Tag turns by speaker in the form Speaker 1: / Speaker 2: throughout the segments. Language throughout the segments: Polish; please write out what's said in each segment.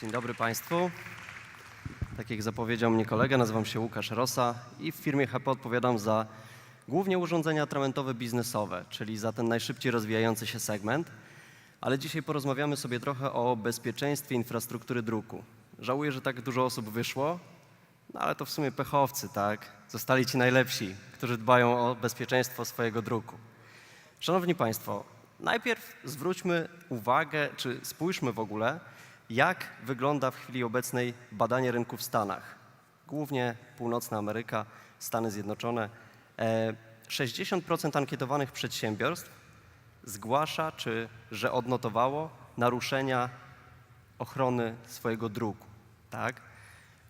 Speaker 1: Dzień dobry Państwu. Tak jak zapowiedział mnie kolega, nazywam się Łukasz Rosa i w firmie HP odpowiadam za głównie urządzenia atramentowe biznesowe, czyli za ten najszybciej rozwijający się segment. Ale dzisiaj porozmawiamy sobie trochę o bezpieczeństwie infrastruktury druku. Żałuję, że tak dużo osób wyszło, no ale to w sumie pechowcy, tak? Zostali ci najlepsi, którzy dbają o bezpieczeństwo swojego druku. Szanowni Państwo, najpierw zwróćmy uwagę, czy spójrzmy w ogóle, jak wygląda w chwili obecnej badanie rynku w Stanach. Głównie Północna Ameryka, Stany Zjednoczone. E, 60% ankietowanych przedsiębiorstw zgłasza, czy że odnotowało naruszenia ochrony swojego druku. Tak?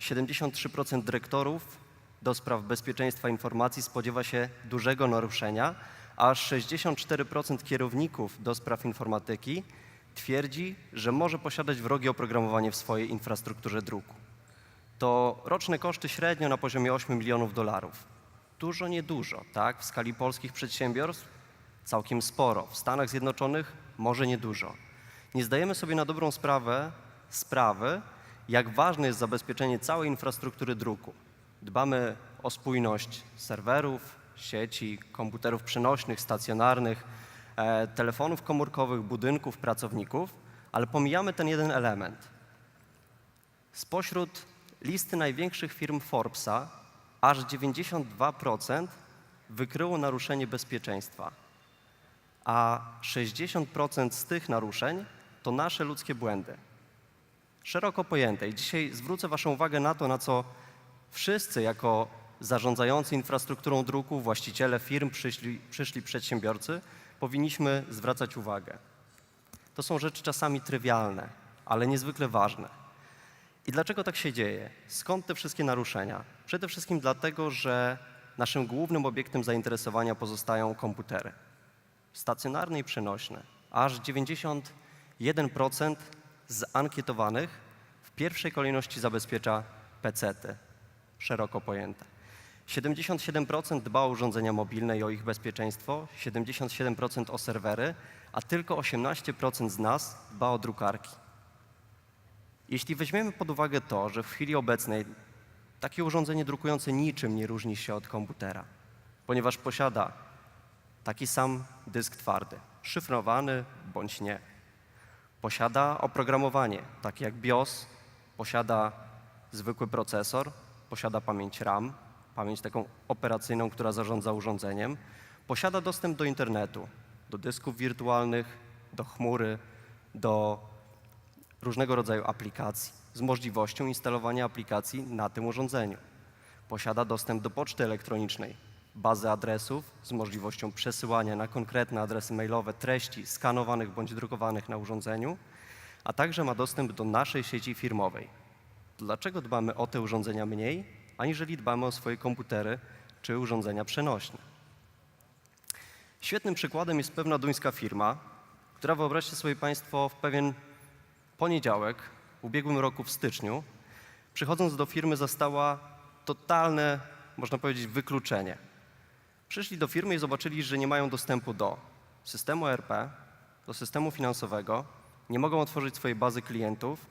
Speaker 1: 73% dyrektorów do spraw bezpieczeństwa informacji spodziewa się dużego naruszenia, a aż 64% kierowników do spraw informatyki twierdzi, że może posiadać wrogie oprogramowanie w swojej infrastrukturze druku. To roczne koszty średnio na poziomie 8 milionów dolarów. Dużo, niedużo, tak? W skali polskich przedsiębiorstw całkiem sporo. W Stanach Zjednoczonych może niedużo. Nie zdajemy sobie na dobrą sprawę sprawy, jak ważne jest zabezpieczenie całej infrastruktury druku. Dbamy o spójność serwerów, sieci, komputerów przenośnych, stacjonarnych, telefonów komórkowych, budynków, pracowników, ale pomijamy ten jeden element. Spośród listy największych firm Forbesa aż 92% wykryło naruszenie bezpieczeństwa, a 60% z tych naruszeń to nasze ludzkie błędy. Szeroko pojęte. I dzisiaj zwrócę Waszą uwagę na to, na co wszyscy jako zarządzający infrastrukturą druku, właściciele firm, przyszli, przyszli przedsiębiorcy powinniśmy zwracać uwagę. To są rzeczy czasami trywialne, ale niezwykle ważne. I dlaczego tak się dzieje? Skąd te wszystkie naruszenia? Przede wszystkim dlatego, że naszym głównym obiektem zainteresowania pozostają komputery. Stacjonarne i przenośne. Aż 91% z ankietowanych w pierwszej kolejności zabezpiecza PC-ty, szeroko pojęte. 77% dba o urządzenia mobilne i o ich bezpieczeństwo, 77% o serwery, a tylko 18% z nas dba o drukarki. Jeśli weźmiemy pod uwagę to, że w chwili obecnej takie urządzenie drukujące niczym nie różni się od komputera, ponieważ posiada taki sam dysk twardy, szyfrowany bądź nie. Posiada oprogramowanie, takie jak BIOS, posiada zwykły procesor, posiada pamięć RAM, pamięć taką operacyjną, która zarządza urządzeniem, posiada dostęp do internetu, do dysków wirtualnych, do chmury, do różnego rodzaju aplikacji, z możliwością instalowania aplikacji na tym urządzeniu. Posiada dostęp do poczty elektronicznej, bazy adresów z możliwością przesyłania na konkretne adresy mailowe treści skanowanych bądź drukowanych na urządzeniu, a także ma dostęp do naszej sieci firmowej. Dlaczego dbamy o te urządzenia mniej, aniżeli dbamy o swoje komputery czy urządzenia przenośne? Świetnym przykładem jest pewna duńska firma, która wyobraźcie sobie Państwo w pewien poniedziałek w ubiegłym roku w styczniu, przychodząc do firmy zastała totalne, można powiedzieć, wykluczenie. Przyszli do firmy i zobaczyli, że nie mają dostępu do systemu ERP, do systemu finansowego, nie mogą otworzyć swojej bazy klientów,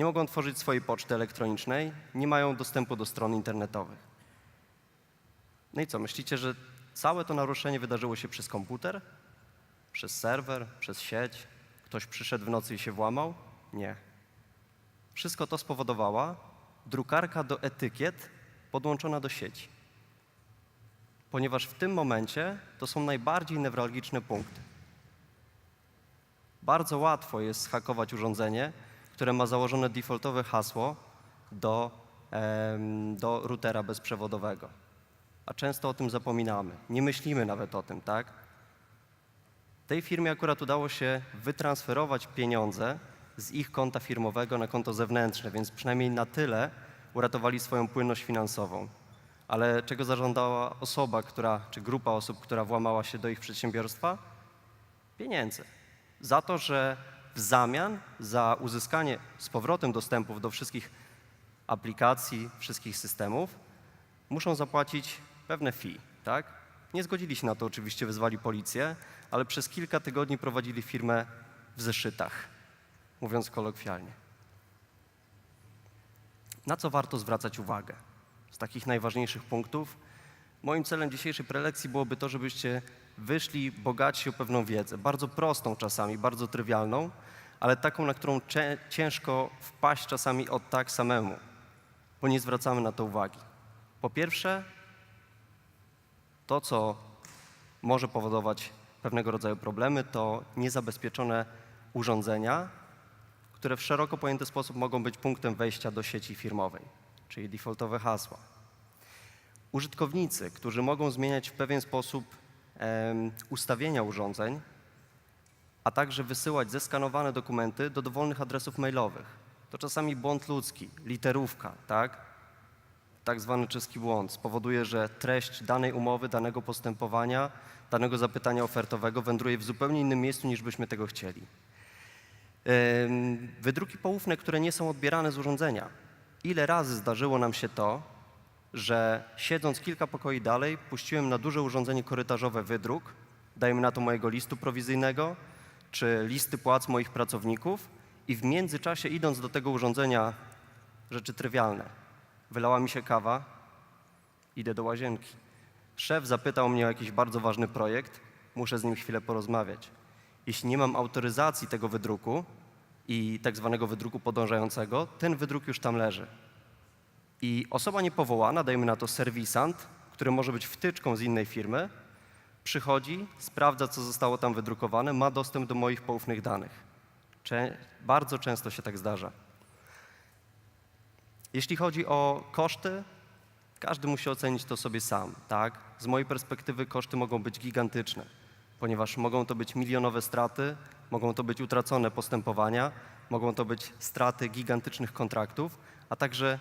Speaker 1: nie mogą otworzyć swojej poczty elektronicznej, nie mają dostępu do stron internetowych. No i co, myślicie, że całe to naruszenie wydarzyło się przez komputer? Przez serwer? Przez sieć? Ktoś przyszedł w nocy i się włamał? Nie. Wszystko to spowodowała drukarka do etykiet podłączona do sieci. Ponieważ w tym momencie to są najbardziej newralgiczne punkty. Bardzo łatwo jest zhakować urządzenie, które ma założone defaultowe hasło do, do routera bezprzewodowego. A często o tym zapominamy. Nie myślimy nawet o tym, tak? Tej firmie akurat udało się wytransferować pieniądze z ich konta firmowego na konto zewnętrzne, więc przynajmniej na tyle uratowali swoją płynność finansową. Ale czego zażądała osoba, która, czy grupa osób, która włamała się do ich przedsiębiorstwa? Pieniędzy. Za to, że w zamian za uzyskanie z powrotem dostępów do wszystkich aplikacji, wszystkich systemów, muszą zapłacić pewne fee, tak? Nie zgodzili się na to, oczywiście wezwali policję, ale przez kilka tygodni prowadzili firmę w zeszytach, mówiąc kolokwialnie. Na co warto zwracać uwagę? Z takich najważniejszych punktów. Moim celem dzisiejszej prelekcji byłoby to, żebyście wyszli bogaci o pewną wiedzę, bardzo prostą czasami, bardzo trywialną, ale taką, na którą ciężko wpaść czasami od tak samemu, bo nie zwracamy na to uwagi. Po pierwsze, to, co może powodować pewnego rodzaju problemy, to niezabezpieczone urządzenia, które w szeroko pojęty sposób mogą być punktem wejścia do sieci firmowej, czyli defaultowe hasła. Użytkownicy, którzy mogą zmieniać w pewien sposób ustawienia urządzeń, a także wysyłać zeskanowane dokumenty do dowolnych adresów mailowych. To czasami błąd ludzki, literówka, tak? Tak zwany czeski błąd spowoduje, że treść danej umowy, danego postępowania, danego zapytania ofertowego wędruje w zupełnie innym miejscu niż byśmy tego chcieli. Wydruki poufne, które nie są odbierane z urządzenia. Ile razy zdarzyło nam się to, że siedząc kilka pokoi dalej, puściłem na duże urządzenie korytarzowe wydruk, dajmy na to mojego listu prowizyjnego, czy listy płac moich pracowników i w międzyczasie idąc do tego urządzenia, rzeczy trywialne, wylała mi się kawa, idę do łazienki. Szef zapytał mnie o jakiś bardzo ważny projekt, muszę z nim chwilę porozmawiać. Jeśli nie mam autoryzacji tego wydruku i tak zwanego wydruku podążającego, ten wydruk już tam leży. I osoba niepowołana, dajmy na to serwisant, który może być wtyczką z innej firmy, przychodzi, sprawdza, co zostało tam wydrukowane, ma dostęp do moich poufnych danych. Cze- bardzo często się tak zdarza. Jeśli chodzi o koszty, każdy musi ocenić to sobie sam, tak? Z mojej perspektywy koszty mogą być gigantyczne, ponieważ mogą to być milionowe straty, mogą to być utracone postępowania, mogą to być straty gigantycznych kontraktów, a także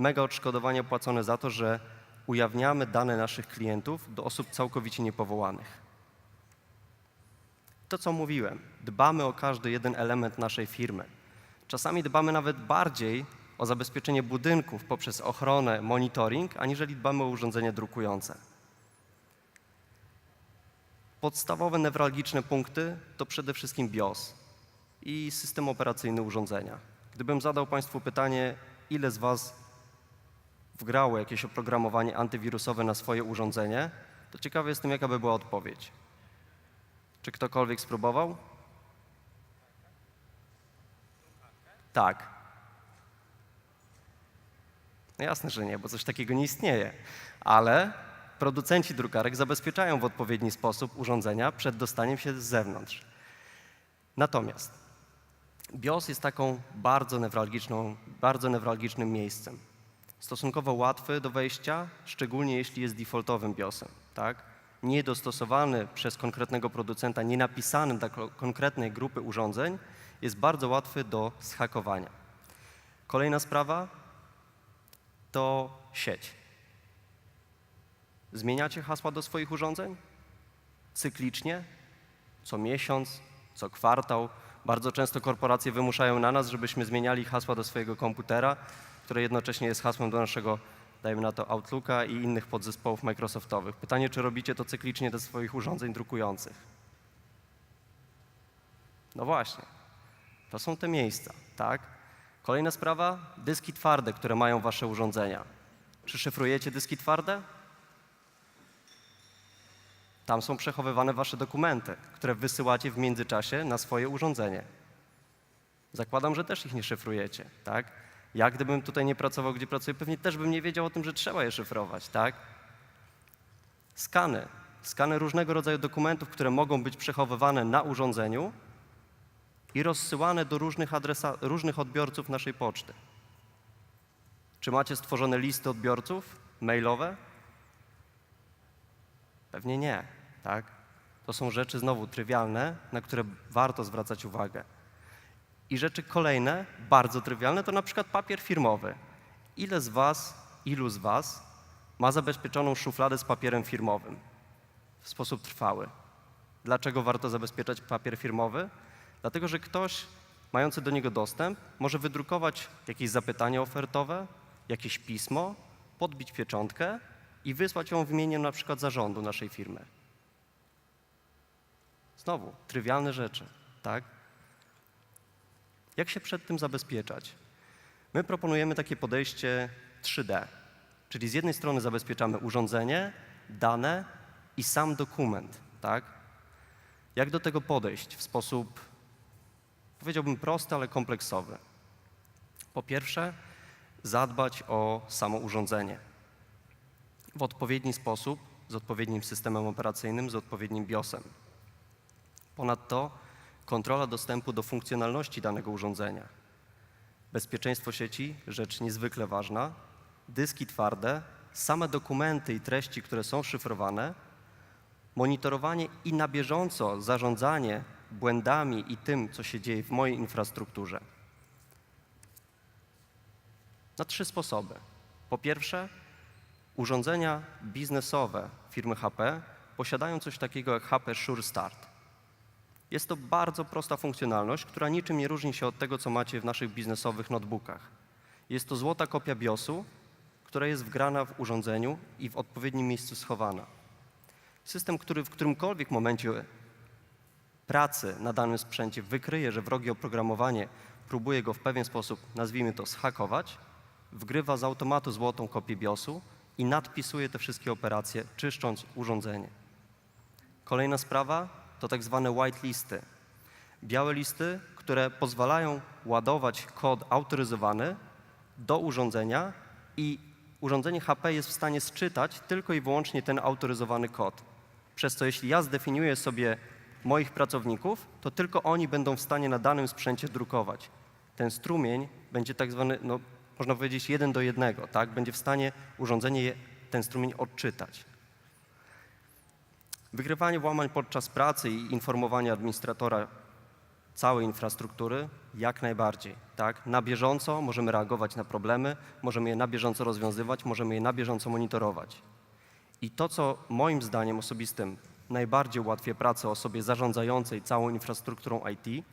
Speaker 1: mega odszkodowania płacone za to, że ujawniamy dane naszych klientów do osób całkowicie niepowołanych. To, co mówiłem, dbamy o każdy jeden element naszej firmy. Czasami dbamy nawet bardziej o zabezpieczenie budynków poprzez ochronę, monitoring, aniżeli dbamy o urządzenia drukujące. Podstawowe newralgiczne punkty to przede wszystkim BIOS i system operacyjny urządzenia. Gdybym zadał Państwu pytanie, ile z Was wgrało jakieś oprogramowanie antywirusowe na swoje urządzenie, to ciekawy jestem, jaka by była odpowiedź. Czy ktokolwiek spróbował? Tak. No jasne, że nie, bo coś takiego nie istnieje. Ale producenci drukarek zabezpieczają w odpowiedni sposób urządzenia przed dostaniem się z zewnątrz. Natomiast BIOS jest taką bardzo newralgiczną, bardzo newralgicznym miejscem. Stosunkowo łatwy do wejścia, szczególnie jeśli jest defaultowym BIOSem, tak? Niedostosowany przez konkretnego producenta, nie napisany dla ko- konkretnej grupy urządzeń, jest bardzo łatwy do zhakowania. Kolejna sprawa to sieć. Zmieniacie hasła do swoich urządzeń? Cyklicznie? Co miesiąc? Co kwartał? Bardzo często korporacje wymuszają na nas, żebyśmy zmieniali hasła do swojego komputera, które jednocześnie jest hasłem do naszego, dajmy na to, Outlooka i innych podzespołów Microsoftowych. Pytanie, czy robicie to cyklicznie do swoich urządzeń drukujących? No właśnie. To są te miejsca, tak? Kolejna sprawa, dyski twarde, które mają wasze urządzenia. Czy szyfrujecie dyski twarde? Tam są przechowywane wasze dokumenty, które wysyłacie w międzyczasie na swoje urządzenie. Zakładam, że też ich nie szyfrujecie, tak? Ja gdybym tutaj nie pracował, gdzie pracuję, pewnie też bym nie wiedział o tym, że trzeba je szyfrować, tak? Skany. Skany różnego rodzaju dokumentów, które mogą być przechowywane na urządzeniu i rozsyłane do różnych, adresa, różnych odbiorców naszej poczty. Czy macie stworzone listy odbiorców mailowe? Pewnie nie, tak? To są rzeczy znowu trywialne, na które warto zwracać uwagę. I rzeczy kolejne, bardzo trywialne, to na przykład papier firmowy. Ile z Was, ilu z Was ma zabezpieczoną szufladę z papierem firmowym w sposób trwały? Dlaczego warto zabezpieczać papier firmowy? Dlatego, że ktoś mający do niego dostęp może wydrukować jakieś zapytanie ofertowe, jakieś pismo, podbić pieczątkę i wysłać ją w imieniu na przykład zarządu naszej firmy. Znowu, trywialne rzeczy, tak? Jak się przed tym zabezpieczać? My proponujemy takie podejście 3D, czyli z jednej strony zabezpieczamy urządzenie, dane i sam dokument, tak? Jak do tego podejść w sposób, powiedziałbym prosty, ale kompleksowy? Po pierwsze, zadbać o samo urządzenie w odpowiedni sposób, z odpowiednim systemem operacyjnym, z odpowiednim BIOSem. Ponadto kontrola dostępu do funkcjonalności danego urządzenia. Bezpieczeństwo sieci, rzecz niezwykle ważna, dyski twarde, same dokumenty i treści, które są szyfrowane, monitorowanie i na bieżąco zarządzanie błędami i tym, co się dzieje w mojej infrastrukturze. Na trzy sposoby. Po pierwsze, urządzenia biznesowe firmy HP posiadają coś takiego jak HP Sure Start. Jest to bardzo prosta funkcjonalność, która niczym nie różni się od tego, co macie w naszych biznesowych notebookach. Jest to złota kopia BIOSu, która jest wgrana w urządzeniu i w odpowiednim miejscu schowana. System, który w którymkolwiek momencie pracy na danym sprzęcie wykryje, że wrogie oprogramowanie próbuje go w pewien sposób, nazwijmy to, zhakować, wgrywa z automatu złotą kopię BIOSu i nadpisuje te wszystkie operacje, czyszcząc urządzenie. Kolejna sprawa to tak zwane white listy. Białe listy, które pozwalają ładować kod autoryzowany do urządzenia i urządzenie HP jest w stanie sczytać tylko i wyłącznie ten autoryzowany kod. Przez co jeśli ja zdefiniuję sobie moich pracowników, to tylko oni będą w stanie na danym sprzęcie drukować. Ten strumień będzie tak zwany, no, można powiedzieć, jeden do jednego, tak? Będzie w stanie urządzenie ten strumień odczytać. Wygrywanie włamań podczas pracy i informowanie administratora całej infrastruktury jak najbardziej. Tak? Na bieżąco możemy reagować na problemy, możemy je na bieżąco rozwiązywać, możemy je na bieżąco monitorować. I to, co moim zdaniem osobistym najbardziej ułatwia pracę osobie zarządzającej całą infrastrukturą IT,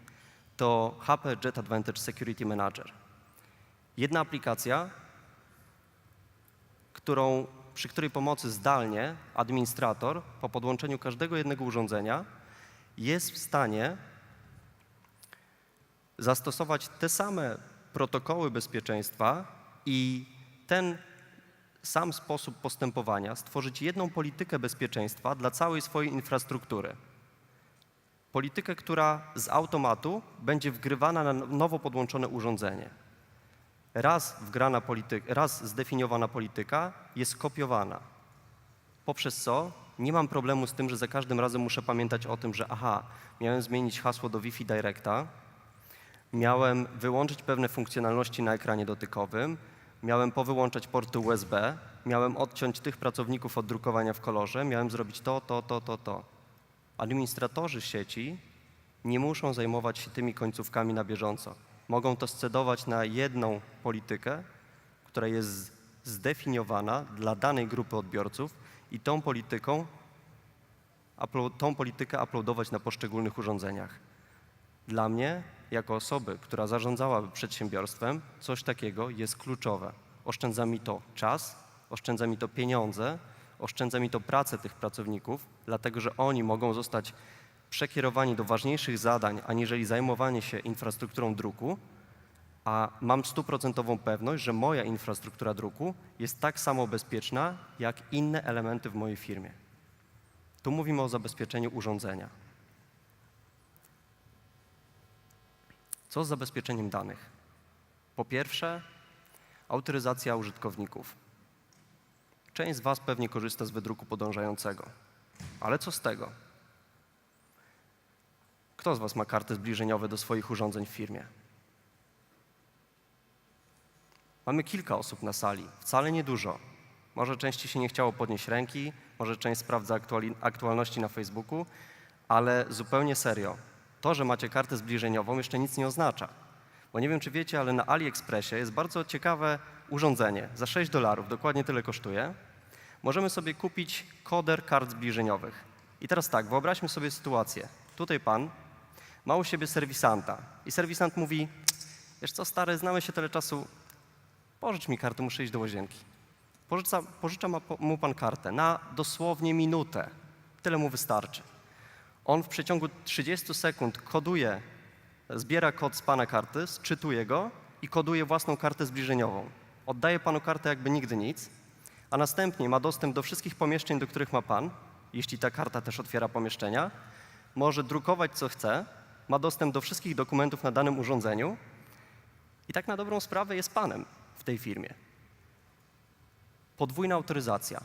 Speaker 1: to HP Jet Advantage Security Manager. Jedna aplikacja, którą, przy której pomocy zdalnie administrator po podłączeniu każdego jednego urządzenia jest w stanie zastosować te same protokoły bezpieczeństwa i ten sam sposób postępowania, stworzyć jedną politykę bezpieczeństwa dla całej swojej infrastruktury. Politykę, która z automatu będzie wgrywana na nowo podłączone urządzenie. Raz wgrana polityka, raz zdefiniowana polityka jest kopiowana. Poprzez co nie mam problemu z tym, że za każdym razem muszę pamiętać o tym, że aha, miałem zmienić hasło do Wi-Fi Directa, miałem wyłączyć pewne funkcjonalności na ekranie dotykowym, miałem powyłączać porty USB, miałem odciąć tych pracowników od drukowania w kolorze, miałem zrobić to, to, to, to, to. Administratorzy sieci nie muszą zajmować się tymi końcówkami na bieżąco. Mogą to scedować na jedną politykę, która jest zdefiniowana dla danej grupy odbiorców i tą polityką, tą politykę uploadować na poszczególnych urządzeniach. Dla mnie, jako osoby, która zarządzałaby przedsiębiorstwem, coś takiego jest kluczowe. Oszczędza mi to czas, oszczędza mi to pieniądze, oszczędza mi to pracę tych pracowników, dlatego że oni mogą zostać przekierowani do ważniejszych zadań, aniżeli zajmowanie się infrastrukturą druku, a mam stuprocentową pewność, że moja infrastruktura druku jest tak samo bezpieczna, jak inne elementy w mojej firmie. Tu mówimy o zabezpieczeniu urządzenia. Co z zabezpieczeniem danych? Po pierwsze, autoryzacja użytkowników. Część z Was pewnie korzysta z wydruku podążającego. Ale co z tego? Kto z Was ma karty zbliżeniowe do swoich urządzeń w firmie? Mamy kilka osób na sali, wcale niedużo. Może części się nie chciało podnieść ręki, może część sprawdza aktuali- aktualności na Facebooku, ale zupełnie serio. To, że macie kartę zbliżeniową, jeszcze nic nie oznacza. Bo nie wiem, czy wiecie, ale na AliExpressie jest bardzo ciekawe urządzenie. Za 6 dolarów, dokładnie tyle kosztuje. Możemy sobie kupić koder kart zbliżeniowych. I teraz tak, wyobraźmy sobie sytuację. Tutaj pan ma u siebie serwisanta i serwisant mówi, wiesz co stary, znamy się tyle czasu, pożycz mi kartę, muszę iść do łazienki. Pożycza, pożycza mu pan kartę na dosłownie minutę. Tyle mu wystarczy. On w przeciągu 30 sekund koduje, zbiera kod z pana karty, sczytuje go i koduje własną kartę zbliżeniową. Oddaje panu kartę jakby nigdy nic, a następnie ma dostęp do wszystkich pomieszczeń, do których ma pan, jeśli ta karta też otwiera pomieszczenia, może drukować co chce, ma dostęp do wszystkich dokumentów na danym urządzeniu i tak na dobrą sprawę jest panem w tej firmie. Podwójna autoryzacja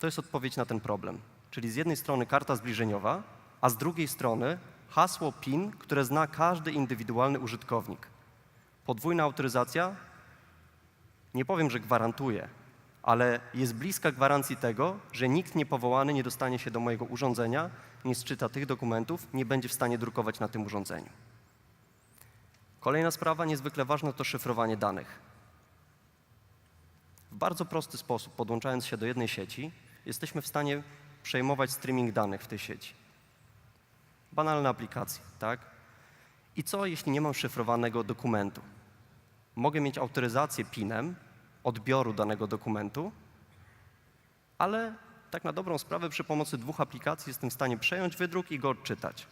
Speaker 1: to jest odpowiedź na ten problem. Czyli z jednej strony karta zbliżeniowa, a z drugiej strony hasło PIN, które zna każdy indywidualny użytkownik. Podwójna autoryzacja, nie powiem, że gwarantuje, ale jest bliska gwarancji tego, że nikt niepowołany nie dostanie się do mojego urządzenia, nie sczyta tych dokumentów, nie będzie w stanie drukować na tym urządzeniu. Kolejna sprawa, niezwykle ważna, to szyfrowanie danych. W bardzo prosty sposób, podłączając się do jednej sieci, jesteśmy w stanie przejmować streaming danych w tej sieci. Banalne aplikacje, tak? I co, jeśli nie mam szyfrowanego dokumentu? Mogę mieć autoryzację PIN-em odbioru danego dokumentu, ale tak na dobrą sprawę przy pomocy dwóch aplikacji jestem w stanie przejąć wydruk i go odczytać.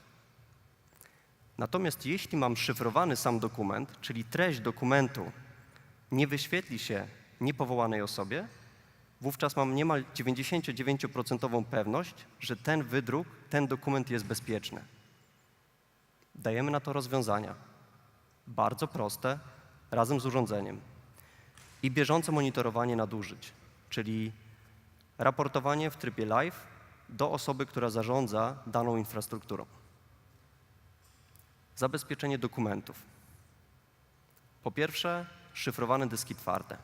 Speaker 1: Natomiast jeśli mam szyfrowany sam dokument, czyli treść dokumentu nie wyświetli się niepowołanej osobie, wówczas mam niemal 99% pewność, że ten wydruk, ten dokument jest bezpieczny. Dajemy na to rozwiązania. Bardzo proste, razem z urządzeniem. I bieżące monitorowanie nadużyć, czyli raportowanie w trybie live do osoby, która zarządza daną infrastrukturą. Zabezpieczenie dokumentów. Po pierwsze, szyfrowane dyski twarde.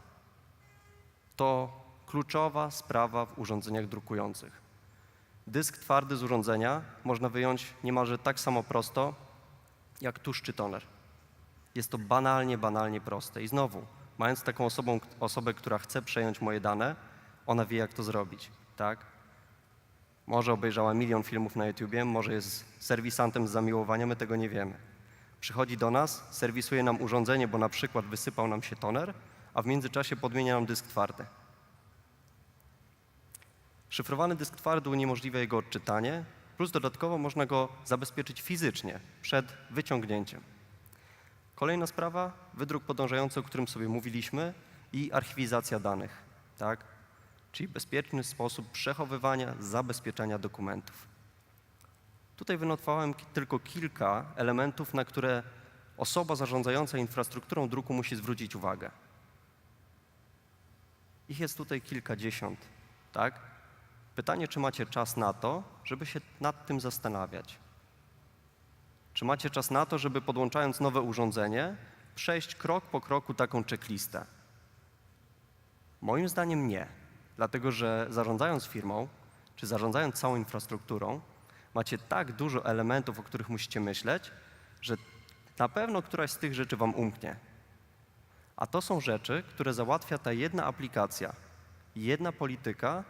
Speaker 1: To kluczowa sprawa w urządzeniach drukujących. Dysk twardy z urządzenia można wyjąć niemalże tak samo prosto jak tusz czy toner. Jest to banalnie, banalnie proste. I znowu, mając taką osobą, osobę, która chce przejąć moje dane, ona wie, jak to zrobić, tak? Może obejrzała milion filmów na YouTubie, może jest serwisantem z zamiłowania, my tego nie wiemy. Przychodzi do nas, serwisuje nam urządzenie, bo na przykład wysypał nam się toner, a w międzyczasie podmienia nam dysk twardy. Szyfrowany dysk twardy uniemożliwia jego odczytanie, plus dodatkowo można go zabezpieczyć fizycznie przed wyciągnięciem. Kolejna sprawa, wydruk podążający, o którym sobie mówiliśmy i archiwizacja danych, tak? Czyli bezpieczny sposób przechowywania, zabezpieczania dokumentów. Tutaj wynotowałem tylko kilka elementów, na które osoba zarządzająca infrastrukturą druku musi zwrócić uwagę. Ich jest tutaj kilkadziesiąt, tak? Pytanie, czy macie czas na to, żeby się nad tym zastanawiać? Czy macie czas na to, żeby podłączając nowe urządzenie, przejść krok po kroku taką checklistę? Moim zdaniem nie, dlatego że zarządzając firmą, czy zarządzając całą infrastrukturą, macie tak dużo elementów, o których musicie myśleć, że na pewno któraś z tych rzeczy Wam umknie. A to są rzeczy, które załatwia ta jedna aplikacja, jedna polityka,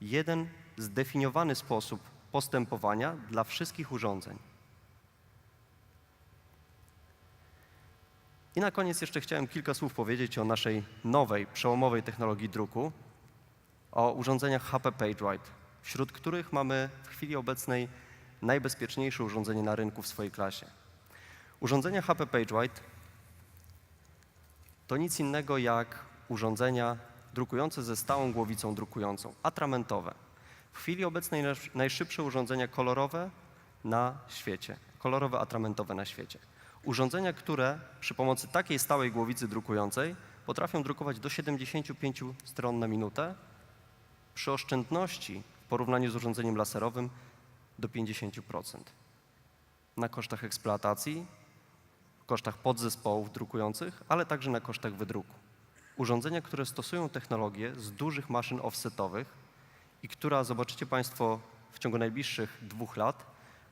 Speaker 1: jeden zdefiniowany sposób postępowania dla wszystkich urządzeń. I na koniec jeszcze chciałem kilka słów powiedzieć o naszej nowej, przełomowej technologii druku, o urządzeniach HP PageWrite, wśród których mamy w chwili obecnej najbezpieczniejsze urządzenie na rynku w swojej klasie. Urządzenia HP PageWrite to nic innego jak urządzenia drukujące ze stałą głowicą drukującą, atramentowe. W chwili obecnej najszybsze urządzenia kolorowe na świecie, kolorowe atramentowe na świecie. Urządzenia, które przy pomocy takiej stałej głowicy drukującej potrafią drukować do 75 stron na minutę przy oszczędności w porównaniu z urządzeniem laserowym do 50%. Na kosztach eksploatacji, kosztach podzespołów drukujących, ale także na kosztach wydruku. Urządzenia, które stosują technologię z dużych maszyn offsetowych i która, zobaczycie Państwo, w ciągu najbliższych dwóch lat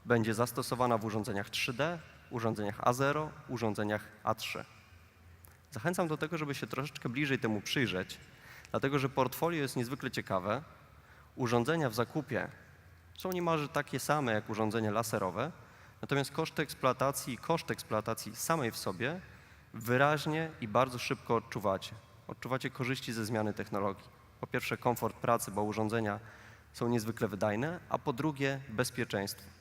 Speaker 1: będzie zastosowana w urządzeniach 3D, urządzeniach A0, urządzeniach A3. Zachęcam do tego, żeby się troszeczkę bliżej temu przyjrzeć, dlatego że portfolio jest niezwykle ciekawe. Urządzenia w zakupie są niemalże takie same jak urządzenia laserowe, natomiast koszty eksploatacji i koszt eksploatacji samej w sobie wyraźnie i bardzo szybko odczuwacie. Odczuwacie korzyści ze zmiany technologii. Po pierwsze komfort pracy, bo urządzenia są niezwykle wydajne, a po drugie bezpieczeństwo.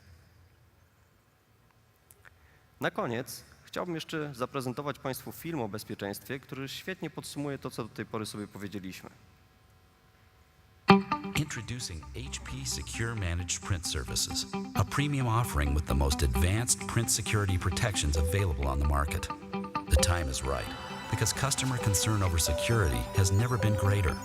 Speaker 1: Na koniec chciałbym jeszcze zaprezentować Państwu film o bezpieczeństwie, który świetnie podsumuje to, co do tej pory sobie powiedzieliśmy.
Speaker 2: Introducing HP Secure Managed Print Services, a premium offering with the most advanced print security protections available on the market. The time is right because customer concern over security has never been greater.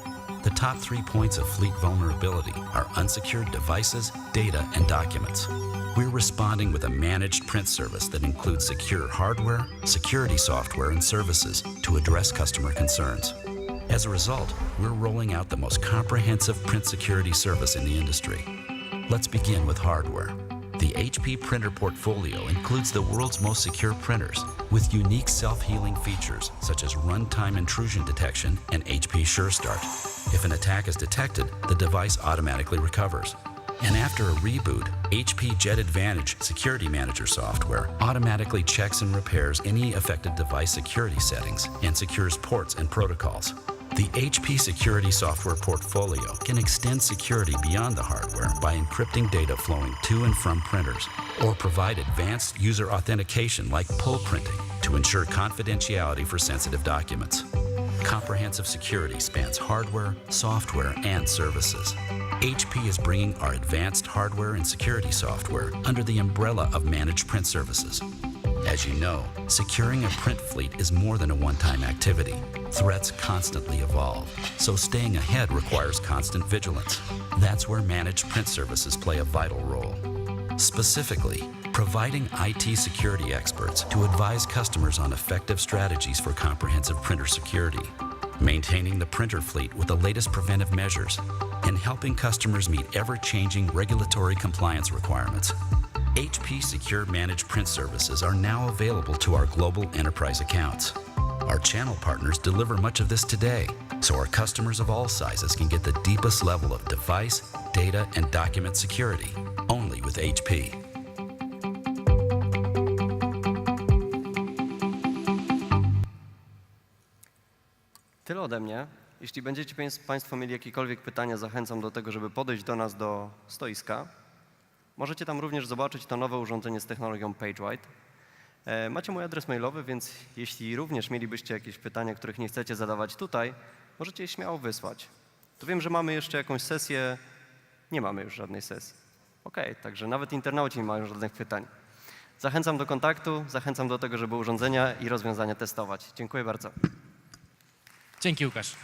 Speaker 2: The top three points of fleet vulnerability are unsecured devices, data, and documents. We're responding with a managed print service that includes secure hardware, security software, and services to address customer concerns. As a result, we're rolling out the most comprehensive print security service in the industry. Let's begin with hardware. The HP printer portfolio includes the world's most secure printers with unique self-healing features such as runtime intrusion detection and HP SureStart. If an attack is detected, the device automatically recovers. And after a reboot, HP Jet Advantage Security Manager software automatically checks and repairs any affected device security settings and secures ports and protocols. The HP security software portfolio can extend security beyond the hardware by encrypting data flowing to and from printers or provide advanced user authentication like pull printing to ensure confidentiality for sensitive documents. Comprehensive security spans hardware, software, and services. HP is bringing our advanced hardware and security software under the umbrella of managed print services. As you know, securing a print fleet is more than a one time activity. Threats constantly evolve, so staying ahead requires constant vigilance. That's where managed print services play a vital role. Specifically, providing IT security experts to advise customers on effective strategies for comprehensive printer security, maintaining the printer fleet with the latest preventive measures, and helping customers meet ever changing regulatory compliance requirements. HP Secure Managed Print Services are now available to our global enterprise accounts. Our channel partners deliver much of this today, so our customers of all sizes can get the deepest level of device, data, and document security only with HP.
Speaker 1: Ode mnie. Jeśli będziecie państw- Państwo mieli jakiekolwiek pytania, zachęcam do tego, żeby podejść do nas do stoiska. Możecie tam również zobaczyć to nowe urządzenie z technologią PageWhite. E, Macie mój adres mailowy, więc jeśli również mielibyście jakieś pytania, których nie chcecie zadawać tutaj, możecie je śmiało wysłać. To wiem, że mamy jeszcze jakąś sesję. Nie mamy już żadnej sesji. Okej, także nawet internauci nie mają żadnych pytań. Zachęcam do kontaktu, zachęcam do tego, żeby urządzenia i rozwiązania testować. Dziękuję bardzo.
Speaker 3: Dzięki Łukasz.